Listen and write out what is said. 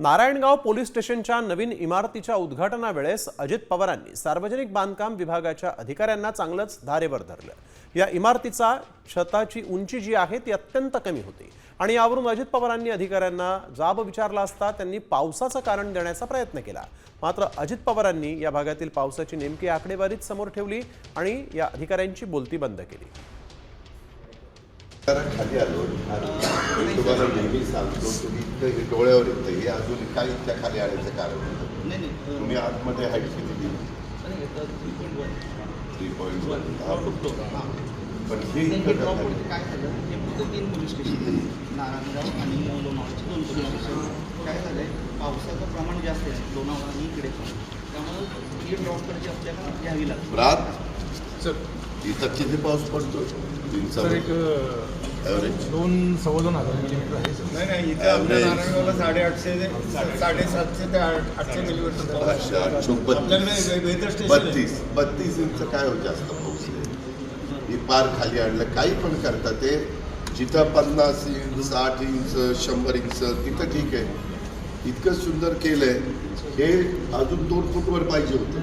Narayangaon police स्टेशनच्या नवीन इमारतीच्या उद्घाटनावेळेस अजित पवारांनी सार्वजनिक बांधकाम विभागाच्या अधिकाऱ्यांना चांगलंच धारेवर धरलं. या इमारतीचा छताची उंची जी आहे ती अत्यंत कमी होती आणि यावरून अजित पवारांनी अधिकाऱ्यांना जाब विचारला असता त्यांनी पावसाचं कारण देण्याचा प्रयत्न केला. मात्र अजित पवारांनी या भागातील पावसाची नेमकी आकडेवारीच समोर ठेवली आणि या अधिकाऱ्यांची बोलती बंद केली. खाली आलो तुम्हाला नेहमी सांगतो तुम्ही इथं हे डोळ्यावर येतं हे अजून काय इतक्या खाली आण्याचं कारण होतं नाही नाही तुम्ही आतमध्ये हाईट किती दिली? नाही थ्री पॉईंट वन पण हे इतकं झालं? काय झालं? फक्त तीन पोलीस स्टेशन नारायणगाव आणि दोन पोलीस स्टेशन काय झालंय? पावसाचं प्रमाण जास्त आहे. लोणावळा आणि इकडे पण. त्यामुळं ही ड्रॉप वरची आपल्याला घ्यावी लागते. रात? सर. इथं किती पाऊस पडतो सर एक दोन सव्वा दोन हजार मिलीमीटर आहे नाही नाही इथे आपल्या Average. नारायणगावला साडेआठशे ते साडेसातशे ते आठ- आठशे मिलीमीटर आपल्याकडे बत्तीस. बत्तीस बत्तीस इंच काय हो जास्त पाऊस आहे ही पार खाली आणलं काही पण करता ते. जिथं पन्नास इंच साठ इंच शंभर इंच तिथं ठीक आहे. इतकं सुंदर केलंय. हे अजून दोन फूटवर पाहिजे होतं.